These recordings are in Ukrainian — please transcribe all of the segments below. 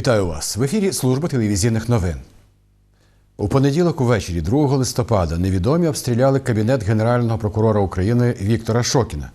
Вітаю вас в ефірі Служба телевізійних новин. У понеділок увечері, 2 листопада, невідомі обстріляли кабінет генерального прокурора України Віктора Шокіна.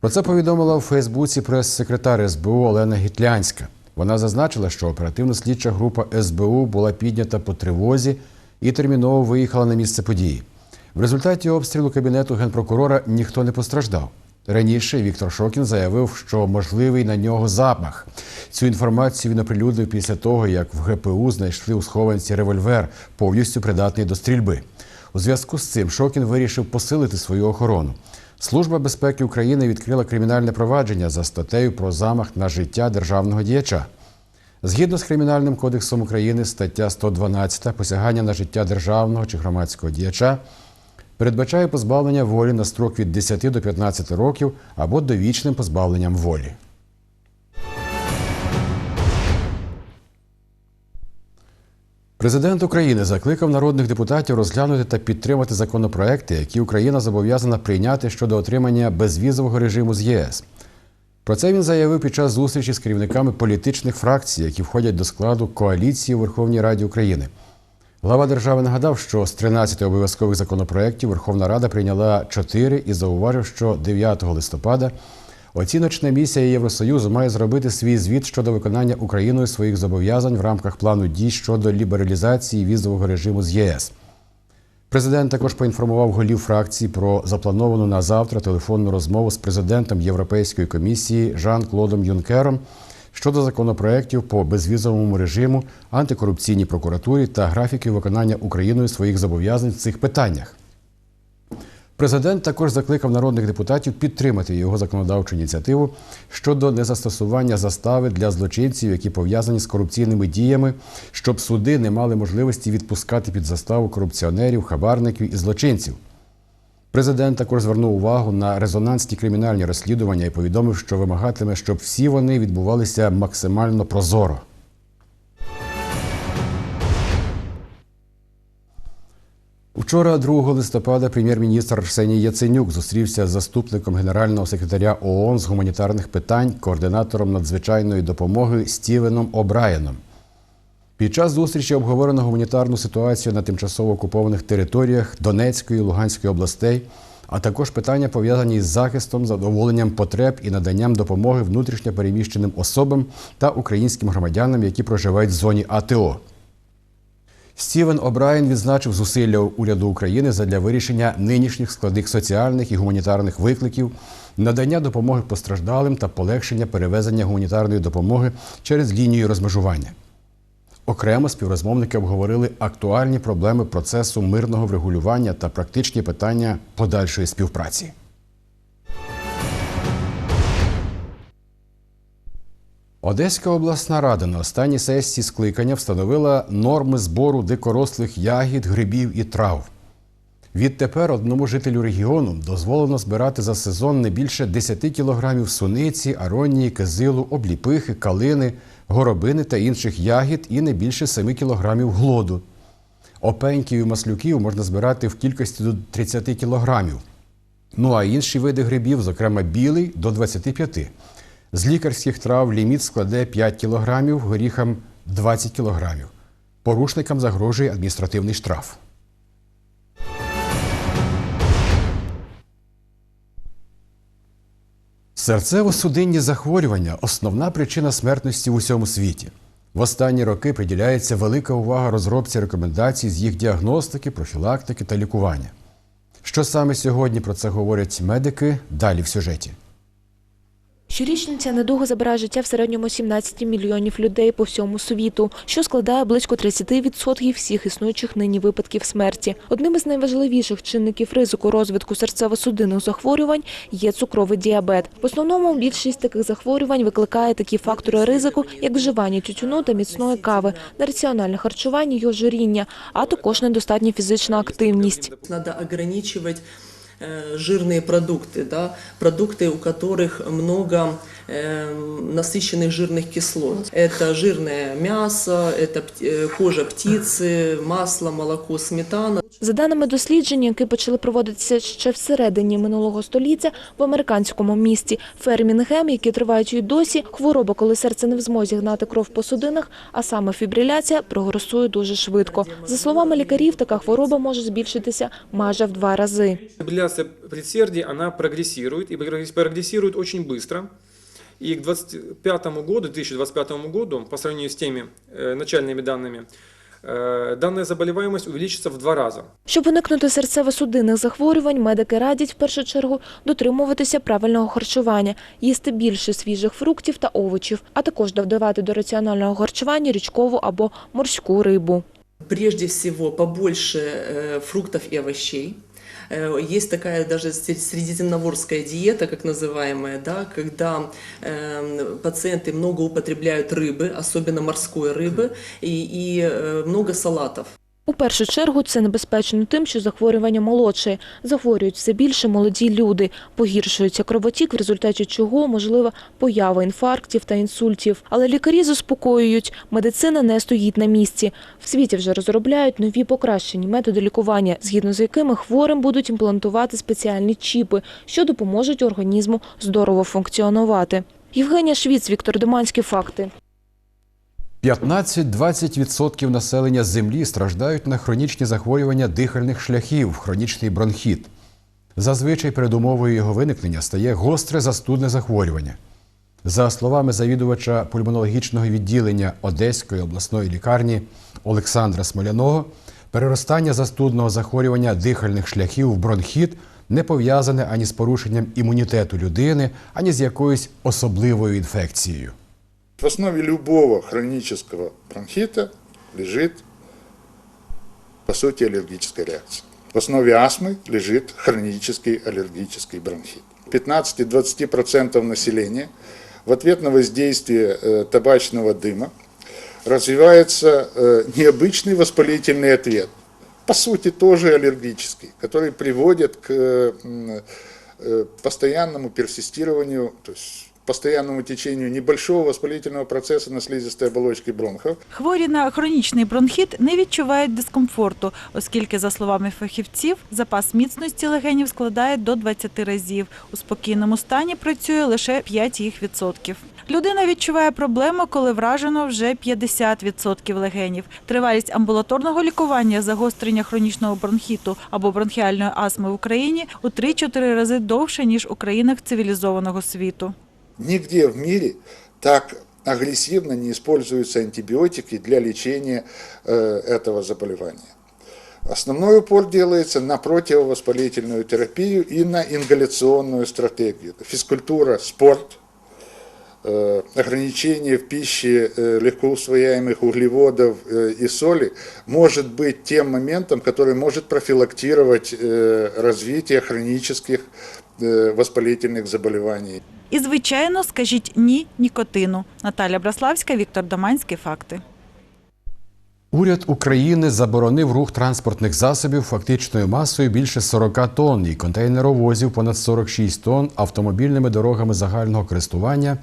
Про це повідомила у Фейсбуці прес-секретар СБУ Олена Гітлянська. Вона зазначила, що оперативно-слідча група СБУ була піднята по тривозі і терміново виїхала на місце події. В результаті обстрілу кабінету генпрокурора ніхто не постраждав. Раніше Віктор Шокін заявив, що можливий на нього запах. Цю інформацію він оприлюднив після того, як в ГПУ знайшли у схованці револьвер, повністю придатний до стрільби. У зв'язку з цим Шокін вирішив посилити свою охорону. Служба безпеки України відкрила кримінальне провадження за статтею про замах на життя державного діяча. Згідно з Кримінальним кодексом України, стаття 112 посягання на життя державного чи громадського діяча передбачає позбавлення волі на строк від 10 до 15 років або довічним позбавленням волі. Президент України закликав народних депутатів розглянути та підтримати законопроекти, які Україна зобов'язана прийняти щодо отримання безвізового режиму з ЄС. Про це він заявив під час зустрічі з керівниками політичних фракцій, які входять до складу коаліції у Верховній Раді України. Глава держави нагадав, що з 13 обов'язкових законопроєктів Верховна Рада прийняла 4 і зауважив, що 9 листопада оціночна місія Євросоюзу має зробити свій звіт щодо виконання Україною своїх зобов'язань в рамках плану дій щодо лібералізації візового режиму з ЄС. Президент також поінформував голів фракції про заплановану на завтра телефонну розмову з президентом Європейської комісії Жан-Клодом Юнкером щодо законопроєктів по безвізовому режиму, антикорупційній прокуратурі та графіків виконання Україною своїх зобов'язань в цих питаннях. Президент також закликав народних депутатів підтримати його законодавчу ініціативу щодо незастосування застави для злочинців, які пов'язані з корупційними діями, щоб суди не мали можливості відпускати під заставу корупціонерів, хабарників і злочинців. Президент також звернув увагу на резонансні кримінальні розслідування і повідомив, що вимагатиме, щоб всі вони відбувалися максимально прозоро. Вчора, 2 листопада, прем'єр-міністр Арсеній Яценюк зустрівся з заступником генерального секретаря ООН з гуманітарних питань, координатором надзвичайної допомоги Стівеном О'Брайеном. Під час зустрічі обговорено гуманітарну ситуацію на тимчасово окупованих територіях Донецької, Луганської областей, а також питання пов'язані із захистом, задоволенням потреб і наданням допомоги внутрішньо переміщеним особам та українським громадянам, які проживають в зоні АТО. Стівен О'Брайен відзначив зусилля уряду України задля вирішення нинішніх складних соціальних і гуманітарних викликів, надання допомоги постраждалим та полегшення перевезення гуманітарної допомоги через лінію розмежування. Окремо співрозмовники обговорили актуальні проблеми процесу мирного врегулювання та практичні питання подальшої співпраці. Одеська обласна рада на останній сесії скликання встановила норми збору дикорослих ягід, грибів і трав. Відтепер одному жителю регіону дозволено збирати за сезон не більше 10 кілограмів суниці, аронії, кизилу, обліпихи, калини, горобини та інших ягід і не більше 7 кілограмів глоду. Опеньків і маслюків можна збирати в кількості до 30 кілограмів. Ну а інші види грибів, зокрема білий, до 25. З лікарських трав ліміт складе 5 кілограмів, горіхам 20 кілограмів. Порушникам загрожує адміністративний штраф. Серцево-судинні захворювання основна причина смертності в усьому світі. В останні роки приділяється велика увага розробці рекомендацій з їх діагностики, профілактики та лікування. Що саме сьогодні про це говорять медики? Далі в сюжеті. Щорічно ця недуга забирає життя в середньому 17 мільйонів людей по всьому світу, що складає близько 30% всіх існуючих нині випадків смерті. Одним із найважливіших чинників ризику розвитку серцево-судинних захворювань є цукровий діабет. В основному більшість таких захворювань викликає такі фактори ризику, як вживання тютюну та міцної кави, нераціональне харчування й ожиріння, а також недостатня фізична активність. Надо ограничивать э, жирные продукты, да, продукты, у которых много эм, насыщенных жирных кислот. Это жирное мясо, это пт- э, кожа птицы, масло, молоко, сметана. За даними досліджень, які почали проводитися ще всередині минулого століття в американському місті Фермінгем, які тривають і досі, хвороба, коли серце не в змозі гнати кров по судинах, а саме фібриляція, прогресує дуже швидко. За словами лікарів, така хвороба може збільшитися майже в два рази. Фибрилляция предсердий, она прогрессирует, и прогресс- прогрессирует очень быстро. И к 2025 году, 2025 году, по сравнению с теми э, начальными данными, э, данная заболеваемость увеличится в два раза. Щоб уникнути серцево-судинних захворювань, медики радять в першу чергу дотримуватися правильного харчування, їсти більше свіжих фруктів та овочів, а також додавати до раціонального харчування річкову або морську рибу. Прежде всего, побольше э, фруктов и овощей. Э, Есть такая даже сре- средиземноморская диета, как называемая, да, когда эм, пациенты много употребляют рыбы, особенно морской рыбы, и, и э, много салатов. У першу чергу це небезпечно тим, що захворювання молодшає. Захворюють все більше молоді люди. Погіршується кровотік, в результаті чого можлива поява інфарктів та інсультів. Але лікарі заспокоюють, медицина не стоїть на місці. В світі вже розробляють нові покращені методи лікування, згідно з якими хворим будуть імплантувати спеціальні чіпи, що допоможуть організму здорово функціонувати. Євгенія Швіц, Віктор Доманський. Факти. 15-20% населення землі страждають на хронічні захворювання дихальних шляхів, хронічний бронхіт. Зазвичай передумовою його виникнення стає гостре застудне захворювання. За словами завідувача пульмонологічного відділення Одеської обласної лікарні Олександра Смоляного, переростання застудного захворювання дихальних шляхів в бронхіт не пов'язане ані з порушенням імунітету людини, ані з якоюсь особливою інфекцією. В основе любого хронического бронхита лежит, по сути, аллергическая реакция. В основе астмы лежит хронический аллергический бронхит. 15-20% населения в ответ на воздействие э, табачного дыма развивается э, необычный воспалительный ответ, по сути тоже аллергический, который приводит к э, постоянному персистированию, то есть постоянному течению небольшого воспалительного процесса на слизистой оболочке бронхов. Хворі на хронічний бронхіт не відчувають дискомфорту, оскільки, за словами фахівців, запас міцності легенів складає до 20 разів. У спокійному стані працює лише 5 їх відсотків. Людина відчуває проблему, коли вражено вже 50% легенів. Тривалість амбулаторного лікування загострення хронічного бронхіту або бронхіальної астми в Україні у 3-4 рази довше, ніж у країнах цивілізованого світу. Нигде в мире так агрессивно не используются антибиотики для лечения э, этого заболевания. Основной упор делается на противовоспалительную терапию и на ингаляционную стратегию. Физкультура, спорт, э, ограничение в пище э, легко усвояемых углеводов и соли может быть тем моментом, который может профилактировать развитие хронических воспалительных заболеваний. І, звичайно, скажіть ні нікотину. Наталя Браславська, Віктор Доманський. Факти. Уряд України заборонив рух транспортних засобів фактичною масою більше 40 тонн і контейнеровозів понад 46 тонн автомобільними дорогами загального користування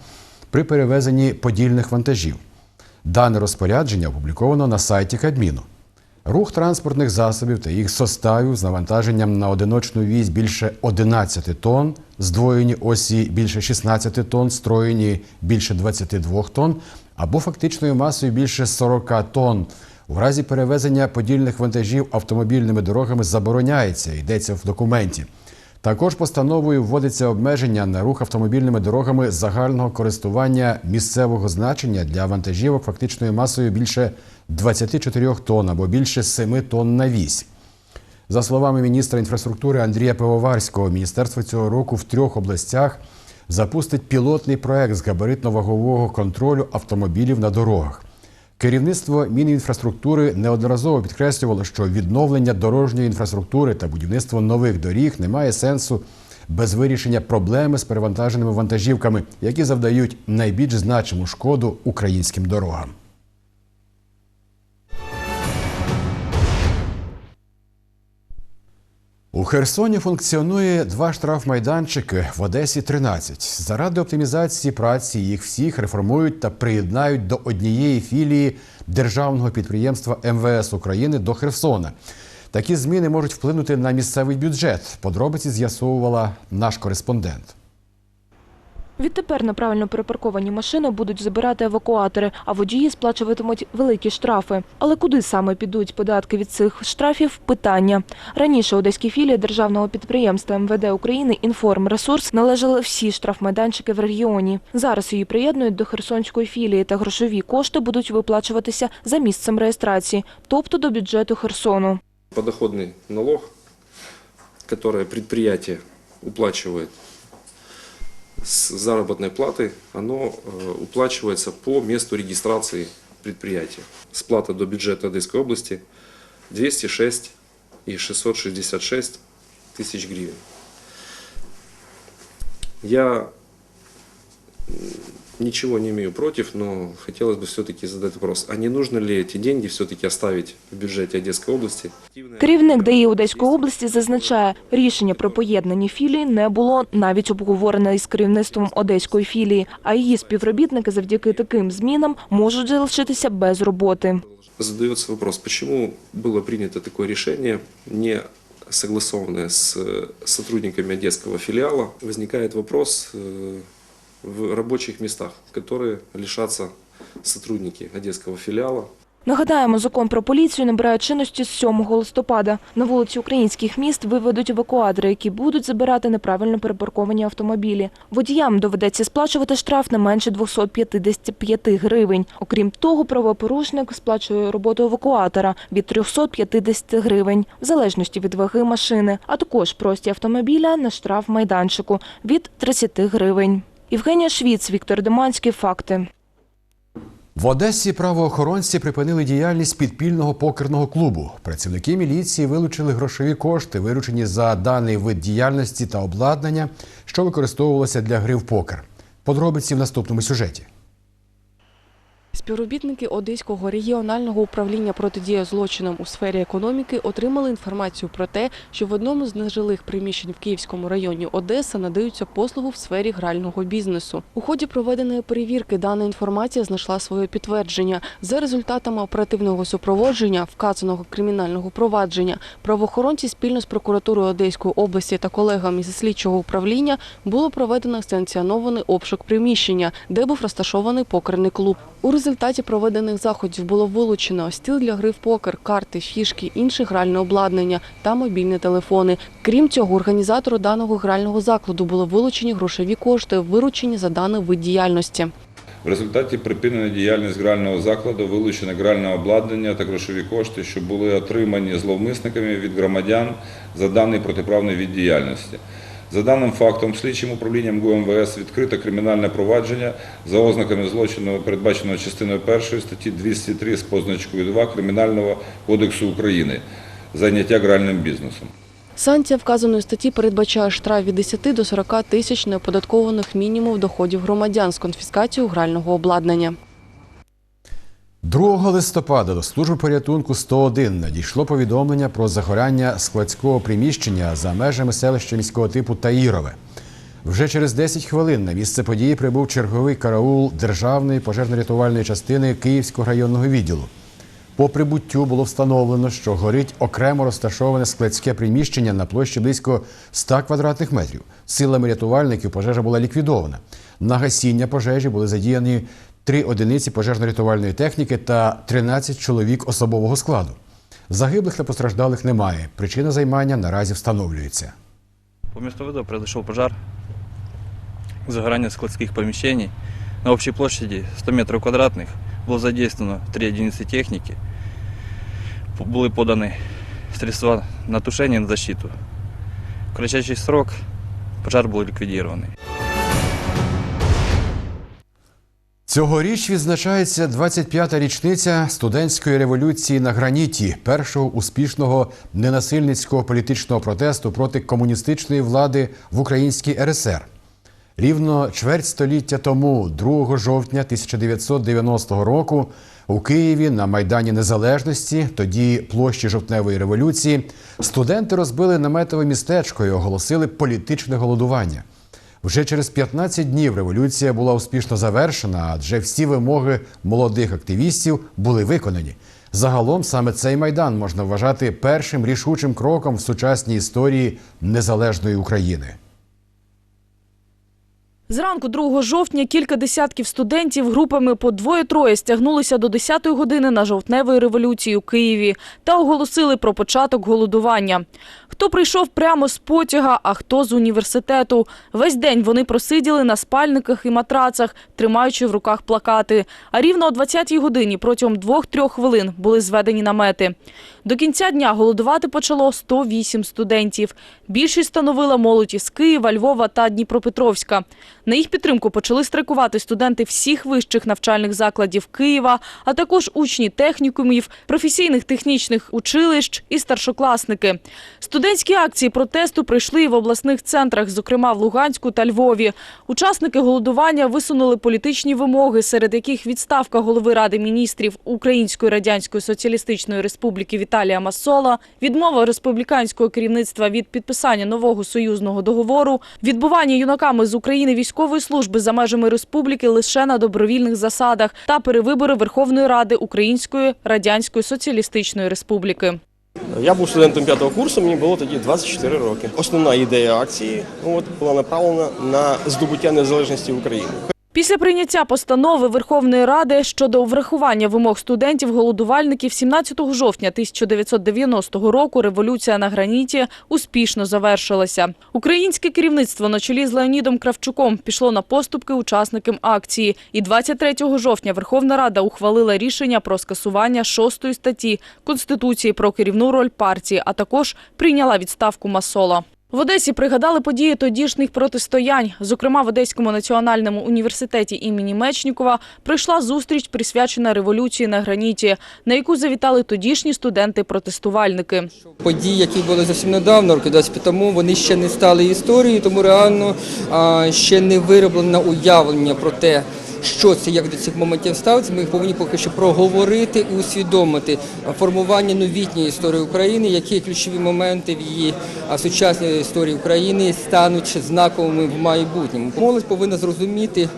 при перевезенні подільних вантажів. Дане розпорядження опубліковано на сайті Кабміну. Рух транспортних засобів та їх составів з навантаженням на одиночну вісь більше 11 тонн, здвоєні осі більше 16 тонн, строєні більше 22 тонн або фактичною масою більше 40 тонн. У разі перевезення подільних вантажів автомобільними дорогами забороняється, йдеться в документі. Також постановою вводиться обмеження на рух автомобільними дорогами загального користування місцевого значення для вантажівок фактичною масою більше 24 тонн або більше 7 тонн на вісь. За словами міністра інфраструктури Андрія Пивоварського, міністерство цього року в трьох областях запустить пілотний проект з габаритно-вагового контролю автомобілів на дорогах. Керівництво Мінінфраструктури неодноразово підкреслювало, що відновлення дорожньої інфраструктури та будівництво нових доріг не має сенсу без вирішення проблеми з перевантаженими вантажівками, які завдають найбільш значиму шкоду українським дорогам. У Херсоні функціонує два штрафмайданчики, в Одесі 13. Заради оптимізації праці їх всіх реформують та приєднають до однієї філії державного підприємства МВС України до Херсона. Такі зміни можуть вплинути на місцевий бюджет. Подробиці з'ясовувала наш кореспондент. Відтепер неправильно перепарковані машини будуть забирати евакуатори, а водії сплачуватимуть великі штрафи. Але куди саме підуть податки від цих штрафів? Питання. Раніше одеській філії державного підприємства МВД України «Інформресурс» належали всі штрафмайданчики в регіоні. Зараз її приєднують до Херсонської філії, та грошові кошти будуть виплачуватися за місцем реєстрації, тобто до бюджету Херсону. подоходный налог, который предприятие уплачивает с заработной платы, оно э, уплачивается по месту регистрации предприятия. Сплата до бюджета Одесской области 206 и 666 тысяч гривен. Я м, ничего не имею против, но хотелось бы все-таки задать вопрос, а не нужно ли эти деньги все-таки оставить в бюджете Одесской области? Керівник ДАІ Одеської області зазначає, рішення про поєднання філії не було навіть обговорене із керівництвом Одеської філії, а її співробітники завдяки таким змінам можуть залишитися без роботи. Задается вопрос, почему было принято такое решение, не согласованное с э, сотрудниками одесского филиала. Возникает вопрос э, в рабочих местах, которые лишатся сотрудники одесского филиала. Нагадаємо, закон про поліцію набирає чинності з 7 листопада. На вулиці українських міст виведуть евакуатори, які будуть забирати неправильно перепарковані автомобілі. Водіям доведеться сплачувати штраф не менше 255 гривень. Окрім того, правопорушник сплачує роботу евакуатора від 350 гривень, в залежності від ваги машини, а також прості автомобіля на штраф майданчику від 30 гривень. Євгенія Швіц, Віктор Деманський. Факти. В Одесі правоохоронці припинили діяльність підпільного покерного клубу. Працівники міліції вилучили грошові кошти, виручені за даний вид діяльності та обладнання, що використовувалося для гри в покер. Подробиці в наступному сюжеті. Співробітники Одеського регіонального управління протидії злочинам у сфері економіки отримали інформацію про те, що в одному з нежилих приміщень в Київському районі Одеса надаються послуги в сфері грального бізнесу. У ході проведеної перевірки дана інформація знайшла своє підтвердження. За результатами оперативного супроводження вказаного кримінального провадження правоохоронці спільно з прокуратурою Одеської області та колегами зі слідчого управління було проведено санкціонований обшук приміщення, де був розташований покерний клуб. У результаті проведених заходів було вилучено стіл для гри в покер, карти, фішки, інше гральне обладнання та мобільні телефони. Крім цього, організатору даного грального закладу були вилучені грошові кошти, виручені за даний вид діяльності. В результаті припинена діяльність грального закладу, вилучене гральне обладнання та грошові кошти, що були отримані зловмисниками від громадян за даний протиправний від діяльності. За даним фактом, слідчим управлінням ГУМВС відкрито кримінальне провадження за ознаками злочину, передбаченого частиною 1 статті 203 з позначкою 2 Кримінального кодексу України зайняття гральним бізнесом. Санкція вказаної статті передбачає штраф від 10 до 40 тисяч неоподаткованих мінімумів доходів громадян з конфіскацією грального обладнання. 2 листопада до служби порятунку 101 надійшло повідомлення про загоряння складського приміщення за межами селища міського типу Таїрове. Вже через 10 хвилин на місце події прибув черговий караул Державної пожежно-рятувальної частини Київського районного відділу. По прибуттю було встановлено, що горить окремо розташоване складське приміщення на площі близько 100 квадратних метрів. Силами рятувальників пожежа була ліквідована. На гасіння пожежі були задіяні три одиниці пожежно-рятувальної техніки та 13 чоловік особового складу. Загиблих та постраждалих немає. Причина займання наразі встановлюється. По месту вызова произошел пожар, загорание складских помещений. На общей площади 100 метров квадратных было задействовано три единицы техники. П- Были поданы средства на тушение и на защиту. В кратчайший срок пожар был ликвидированный. Цьогоріч відзначається 25-та річниця студентської революції на граніті, першого успішного ненасильницького політичного протесту проти комуністичної влади в Українській РСР. Рівно чверть століття тому, 2 жовтня 1990 року, у Києві на Майдані Незалежності, тоді площі жовтневої революції, студенти розбили наметове містечко і оголосили політичне голодування. Вже через 15 днів революція була успішно завершена, адже всі вимоги молодих активістів були виконані. Загалом саме цей майдан можна вважати першим рішучим кроком в сучасній історії незалежної України. Зранку 2 жовтня кілька десятків студентів групами по двоє-троє стягнулися до 10-ї години на жовтневої революції у Києві та оголосили про початок голодування. Хто прийшов прямо з потяга, а хто з університету. Весь день вони просиділи на спальниках і матрацах, тримаючи в руках плакати. А рівно о 20-й годині протягом двох-трьох хвилин були зведені намети. До кінця дня голодувати почало 108 студентів. Більшість становила молодь із Києва, Львова та Дніпропетровська. На їх підтримку почали страйкувати студенти всіх вищих навчальних закладів Києва, а також учні технікумів, професійних технічних училищ і старшокласники. Студентські акції протесту прийшли і в обласних центрах, зокрема в Луганську та Львові. Учасники голодування висунули політичні вимоги, серед яких відставка голови Ради міністрів Української Радянської Соціалістичної Республіки Віталія Масола, відмова республіканського керівництва від підписання нового союзного договору, відбування юнаками з України військової служби за межами республіки лише на добровільних засадах та перевибори Верховної Ради Української Радянської Соціалістичної Республіки. Я був студентом п'ятого курсу, мені було тоді 24 роки. Основна ідея акції от, була направлена на здобуття незалежності України. Після прийняття постанови Верховної Ради щодо врахування вимог студентів-голодувальників 17 жовтня 1990 року революція на граніті успішно завершилася. Українське керівництво на чолі з Леонідом Кравчуком пішло на поступки учасникам акції. І 23 жовтня Верховна Рада ухвалила рішення про скасування шостої статті Конституції про керівну роль партії, а також прийняла відставку Масола. В Одесі пригадали події тодішніх протистоянь. Зокрема, в Одеському національному університеті імені Мечнікова прийшла зустріч, присвячена революції на граніті, на яку завітали тодішні студенти-протестувальники. Події, які були зовсім недавно, роки 25 тому, вони ще не стали історією, тому реально ще не вироблено уявлення про те, що це, як до цих моментів ставиться. Ми їх повинні поки що проговорити і усвідомити формування новітньої історії України, які ключові моменти в її сучасній історії України стануть знаковими в майбутньому. Молодь повинна зрозуміти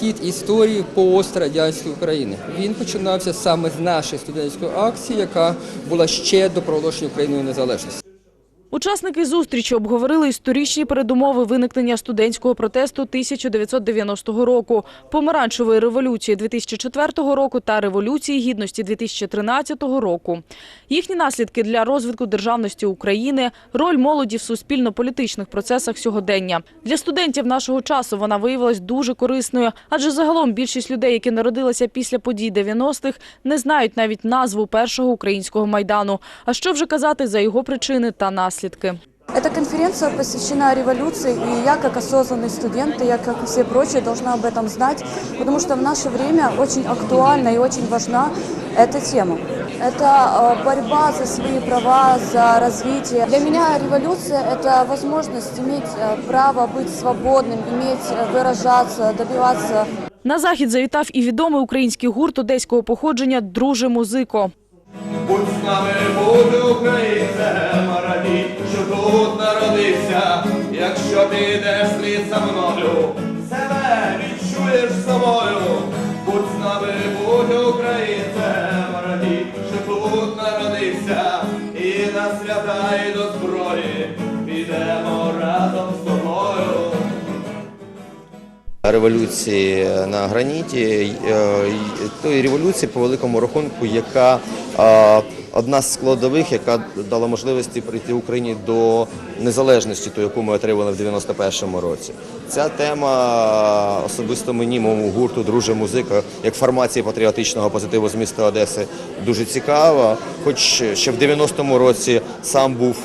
хід історії пострадянської України. Він починався саме з нашої студентської акції, яка була ще до проголошення Україною незалежності. Учасники зустрічі обговорили історичні передумови виникнення студентського протесту 1990 року, помаранчевої революції 2004 року та революції гідності 2013 року. Їхні наслідки для розвитку державності України, роль молоді в суспільно-політичних процесах сьогодення. Для студентів нашого часу вона виявилась дуже корисною, адже загалом більшість людей, які народилися після подій 90-х, не знають навіть назву першого українського майдану. А що вже казати за його причини та наслідки Эта конференция посвящена революции, и я, как осознанный студент, и я, как и все прочие, должна об этом знать, потому что в наше время очень актуальна и очень важна эта тема. Это э, борьба за свои права, за развитие. Для меня революция – это возможность иметь э, право быть свободным, иметь э, выражаться, добиваться На захід завітав і відомий український гурт одеського походження «Друже музико». Будь з нами, буде українцем, що тут народився. Якщо підеш слід за мною, себе відчуєш собою. Будь з нами, будь українцем, радій, що тут народився. І на свята, і до зброї підемо разом з тобою. революції на граніті, е, тої революції по великому рахунку, яка е, одна з складових, яка дала можливості прийти Україні до незалежності, ту, яку ми отримали в 91-му році. Ця тема особисто мені, моєму гурту Друже музика, як формації патріотичного позитиву з міста Одеси, дуже цікава. Хоч ще в 90-му році сам був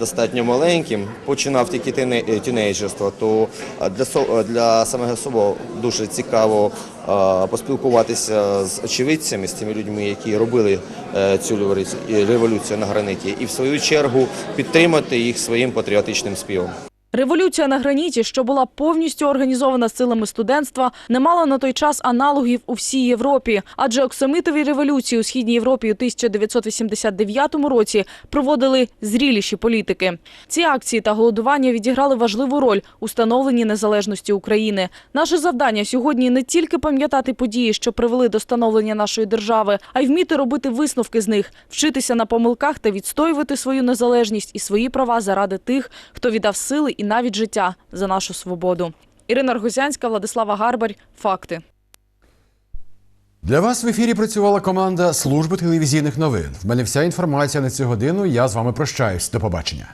достатньо маленьким, починав тільки тіне- тінейджерство, то е, для, е, для самого себе дуже цікаво е, поспілкуватися з очевидцями, з тими людьми, які робили е, цю революцію на граниті, і в свою чергу підтримати їх своїм патріотичним співом. Революція на граніті, що була повністю організована силами студентства, не мала на той час аналогів у всій Європі. Адже оксамитові революції у східній Європі у 1989 році проводили зріліші політики. Ці акції та голодування відіграли важливу роль у становленні незалежності України. Наше завдання сьогодні не тільки пам'ятати події, що привели до становлення нашої держави, а й вміти робити висновки з них, вчитися на помилках та відстоювати свою незалежність і свої права заради тих, хто віддав сили і навіть життя за нашу свободу. Ірина Ргузянська, Владислава Гарбарь. Факти. Для вас в ефірі працювала команда служби телевізійних новин. В мене вся інформація на цю годину. Я з вами прощаюсь. До побачення.